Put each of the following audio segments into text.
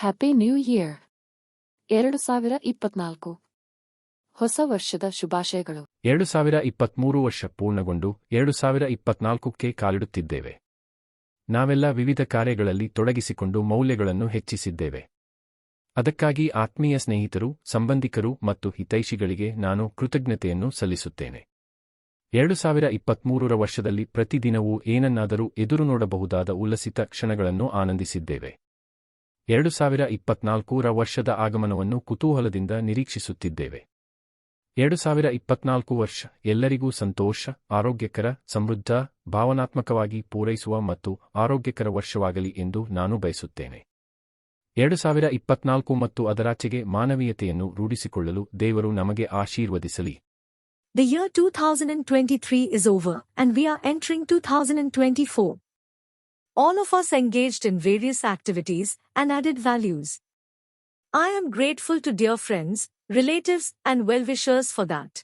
Happy new year ಎರಡು ಸಾವಿರ ಇಪ್ಪತ್ನಾಲ್ಕು ಹೊಸ ವರ್ಷದ ಶುಭಾಶಯಗಳು. ಎರಡು ಸಾವಿರ ಇಪ್ಪತ್ಮೂರು ವರ್ಷ ಪೂರ್ಣಗೊಂಡು ಎರಡು ಸಾವಿರ ಇಪ್ಪತ್ನಾಲ್ಕಕ್ಕೆ ಕಾಲಿಡುತ್ತಿದ್ದೇವೆ. ನಾವೆಲ್ಲ ವಿವಿಧ ಕಾರ್ಯಗಳಲ್ಲಿ ತೊಡಗಿಸಿಕೊಂಡು ಮೌಲ್ಯಗಳನ್ನು ಹೆಚ್ಚಿಸಿದ್ದೇವೆ. ಅದಕ್ಕಾಗಿ ಆತ್ಮೀಯ ಸ್ನೇಹಿತರು, ಸಂಬಂಧಿಕರು ಮತ್ತು ಹಿತೈಷಿಗಳಿಗೆ ನಾನು ಕೃತಜ್ಞತೆಯನ್ನು ಸಲ್ಲಿಸುತ್ತೇನೆ. ಎರಡು ಸಾವಿರ ಇಪ್ಪತ್ಮೂರರ ವರ್ಷದಲ್ಲಿ ಪ್ರತಿದಿನವೂ ಏನನ್ನಾದರೂ ಎದುರು ನೋಡಬಹುದಾದ ಉಲ್ಲಸಿತ ಕ್ಷಣಗಳನ್ನು ಆನಂದಿಸಿದ್ದೇವೆ. ಎರಡು ಸಾವಿರ ಇಪ್ಪತ್ನಾಲ್ಕೂರ ವರ್ಷದ ಆಗಮನವನ್ನು ಕುತೂಹಲದಿಂದ ನಿರೀಕ್ಷಿಸುತ್ತಿದ್ದೇವೆ. ಎರಡು ಸಾವಿರ ಇಪ್ಪತ್ನಾಲ್ಕು ವರ್ಷ ಎಲ್ಲರಿಗೂ ಸಂತೋಷ ಆರೋಗ್ಯಕರ ಸಮೃದ್ಧ ಭಾವನಾತ್ಮಕವಾಗಿ ಪೂರೈಸುವ ಮತ್ತು ಆರೋಗ್ಯಕರ ವರ್ಷವಾಗಲಿ ಎಂದು ನಾನು ಬಯಸುತ್ತೇನೆ. ಎರಡು ಸಾವಿರ ಇಪ್ಪತ್ನಾಲ್ಕು ಮತ್ತು ಅದರಾಚೆಗೆ ಮಾನವೀಯತೆಯನ್ನು ರೂಢಿಸಿಕೊಳ್ಳಲು ದೇವರು ನಮಗೆ ಆಶೀರ್ವದಿಸಲಿ. The year 2023 is over, and we are entering 2024. All of us engaged in various activities and added values. I am grateful to dear friends, relatives, and well wishers for that.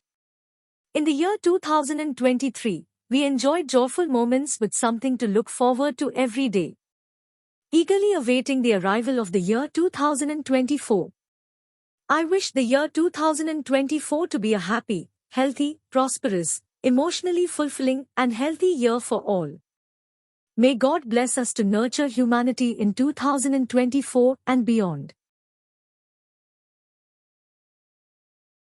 In the year 2023, we enjoyed joyful moments with something to look forward to every day. Eagerly awaiting the arrival of the year 2024. I wish the year 2024 to be a happy, healthy, prosperous, emotionally fulfilling, and healthy year for all. May God bless us to nurture humanity in 2024 and beyond.